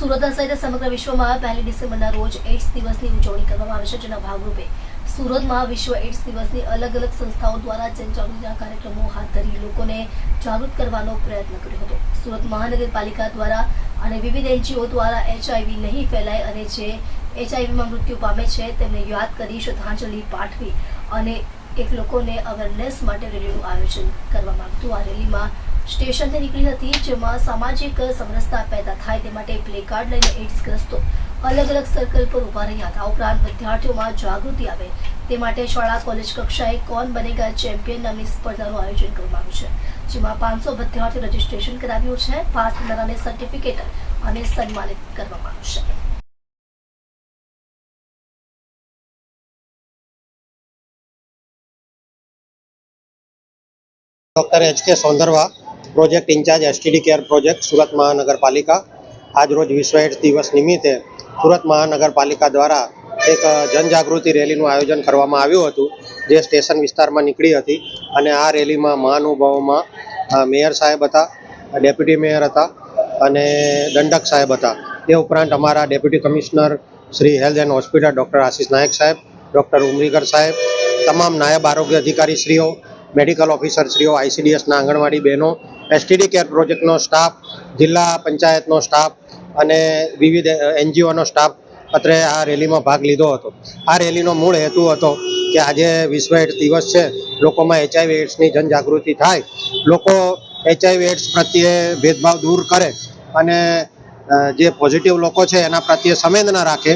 સુરત સહિત સમગ્ર વિશ્વમાં પહેલી ડિસેમ્બરના રોજ એઇડ્સ દિવસની ઉજવણી કરવામાં આવે છે, જેના ભાગરૂપે સુરતમાં વિશ્વ એઇડ્સ દિવસની અલગ અલગ સંસ્થાઓ દ્વારા જનજાગૃતિના કાર્યક્રમો હાથ ધરી લોકોને જાગૃત કરવાનો પ્રયત્ન કર્યો હતો. સુરત મહાનગરપાલિકા દ્વારા અને વિવિધ એનજીઓ દ્વારા એચઆઈવી નહીં ફેલાય અને જે એચઆઈવીમાં મૃત્યુ પામે છે, તેમને યાદ કરી શ્રદ્ધાંજલિ પાઠવી અને એક લોકોને અવેરનેસ માટે રેલીનું આયોજન કરવામાં આવ્યું આ રેલીમાં સ્ટેશનથી નીકળી હતી, જેમાં સામાજિક સમરસતા પેદા થાય તે માટે પ્લેકાર્ડ લઈને એડ્સગ્રસ્તો અલગ અલગ સર્કલ પર ઊભા રહ્યા. હતા ઉપરાંત વિદ્યાર્થીઓમાં જાગૃતિ આવે તે માટે શાળા કોલેજ કક્ષાએ કોણ બનેગા ચેમ્પિયન નામની સ્પર્ધાનું આયોજન કરવામાં આવ્યું છે, જેમાં પાંચસો વિદ્યાર્થીઓ રજીસ્ટ્રેશન કરાવ્યું છે, પાસ થનારાને સર્ટિફિકેટ અને સન્માનિત કરવામાં આવશે doctor H K સોંધરવા project in-charge STD care project Surat મહાનગરપાલિકા. આજરોજ વિશ્વ એડ્સ દિવસ નિમિત્તે સુરત મહાનગરપાલિકા દ્વારા એક જનજાગૃતિ રેલીનું આયોજન કરવામાં આવ્યું હતું, જે સ્ટેશન વિસ્તારમાં નીકળી હતી અને આ રેલીમાં મહાનુભાવોમાં મેયર સાહેબ હતા, ડેપ્યુટી મેયર હતા અને દંડક સાહેબ હતા. તે ઉપરાંત અમારા deputy commissioner Shri health and hospital doctor Ashish Nayak સાહેબ, ડૉક્ટર ઉમરીગર સાહેબ, તમામ નાયબ આરોગ્ય અધિકારી શ્રીઓ મેડિકલ ઓફિસરશ્રીઓ આઈસીડીએસના આંગણવાડી બહેનો એસટીડી કેર પ્રોજેક્ટનો સ્ટાફ, જિલ્લા પંચાયતનો સ્ટાફ અને વિવિધ એનજીઓનો સ્ટાફ અત્રે આ રેલીમાં ભાગ લીધો હતો. આ રેલીનો મૂળ હેતુ હતો કે આજે વિશ્વ એડ્સ દિવસ છે. લોકોમાં એચઆઈવી એડ્સની જનજાગૃતિ થાય. લોકો એચઆઈવી એડ્સ પ્રત્યે ભેદભાવ દૂર કરે અને જે પોઝિટિવ લોકો છે એના પ્રત્યે સંવેદના રાખે.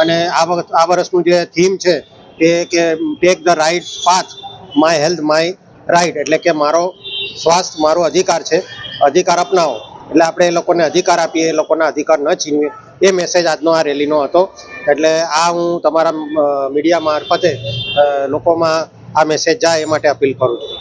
અને આ વખત, આ વર્ષનું જે થીમ છે એ કે take the right path my health my right એટલે કે મારો સ્વાસ્થ્ય, મારો અધિકાર છે. અધિકાર અપનાવો. એટલે આપણે એ લોકોને અધિકાર આપીએ, એ લોકોના અધિકાર ન છીનવીએ. એ મેસેજ આજનો આ રેલીનો હતો. એટલે આ હું તમારા મીડિયા મારફતે લોકોમાં આ મેસેજ જાય એ માટે અપીલ કરું છું.